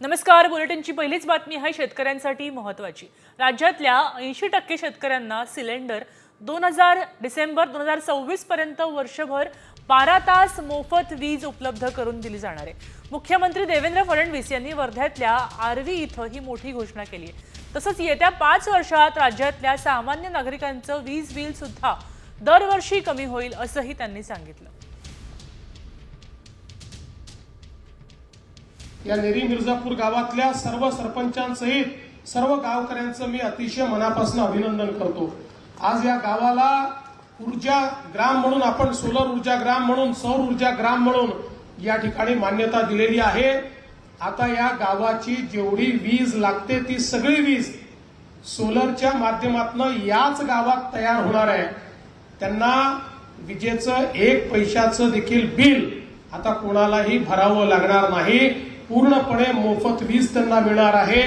नमस्कार बुलेटिनची पहिलीच बातमी आहे शेतकऱ्यांसाठी महत्त्वाची. राज्यातल्या ऐंशी टक्के शेतकऱ्यांना सिलेंडर दोन हजार डिसेंबर दोन हजार सव्वीस पर्यंत वर्षभर बारा तास मोफत वीज उपलब्ध करून दिली जाणार आहे. मुख्यमंत्री देवेंद्र फडणवीस यांनी वर्ध्यातल्या आर्वी इथं ही मोठी घोषणा केली आहे. तसंच येत्या पाच वर्षात राज्यातल्या सामान्य नागरिकांचं वीज बिल सुद्धा दरवर्षी कमी होईल असंही त्यांनी सांगितलं. या नेरी मिर्जापूर गावातल्या सर्व सरपंचांसहित सर्व गावकऱ्यांचं मी अतिशय मनापासून अभिनंदन करतो. आज या गावाला ऊर्जा ग्राम म्हणून आपण सोलर ऊर्जा ग्राम म्हणून सौर ऊर्जा ग्राम म्हणून या ठिकाणी मान्यता दिलेली आहे. आता या गावाची जेवढी वीज लागते ती सगळी वीज सोलरच्या माध्यमातून याच गावात तयार होणार आहे. त्यांना विजेचं एक पैशाचं देखील बिल आता कोणालाही भरावं लागणार नाही. पूर्णपणे मोफत वीज त्यांना मिळणार आहे.